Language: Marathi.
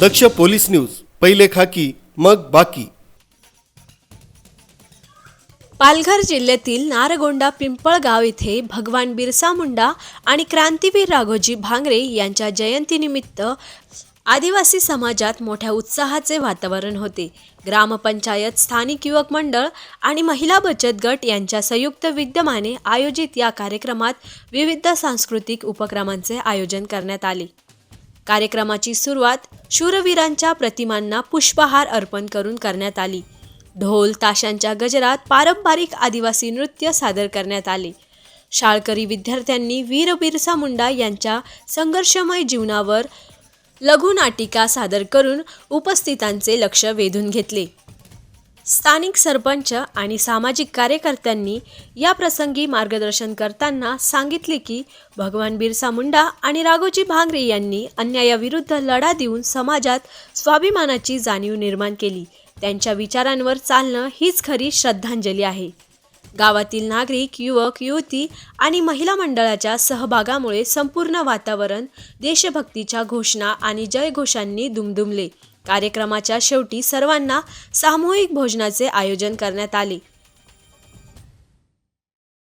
दक्ष पोलीस न्यूज पहिले खाकी मग बाकी. पालघर जिल्ह्यातील नारगोंडा पिंपळगाव येथे भगवान बिरसा मुंडा आणि क्रांतीवीर राघोजी भांगरे यांच्या जयंतीनिमित्त आदिवासी समाजात मोठ्या उत्साहाचे वातावरण होते. ग्रामपंचायत स्थानिक युवक मंडळ आणि महिला बचत गट यांच्या संयुक्त विद्यमाने आयोजित या कार्यक्रमात विविध सांस्कृतिक उपक्रमांचे आयोजन करण्यात आले. कार्यक्रमाची सुरुवात शूरवीरांच्या प्रतिमांना पुष्पहार अर्पण करून करण्यात आली. ढोल ताशांच्या गजरात पारंपरिक आदिवासी नृत्य सादर करण्यात आले. शाळकरी विद्यार्थ्यांनी वीर बिरसा मुंडा यांच्या संघर्षमय जीवनावर लघुनाटिका सादर करून उपस्थितांचे लक्ष वेधून घेतले. स्थानिक सरपंच आणि सामाजिक कार्यकर्त्यांनी या प्रसंगी मार्गदर्शन करताना सांगितले की भगवान बिरसा मुंडा आणि राघोजी भांगरे यांनी अन्यायाविरुद्ध लढा देऊन समाजात स्वाभिमानाची जाणीव निर्माण केली. त्यांच्या विचारांवर चालणं हीच खरी श्रद्धांजली आहे. गावातील नागरिक युवक युवती आणि महिला मंडळाच्या सहभागामुळे संपूर्ण वातावरण देशभक्तीच्या घोषणा आणि जयघोषांनी दुमदुमले. कार्यक्रमाच्या शेवटी सर्वांना सामूहिक भोजनाचे आयोजन करण्यात आले.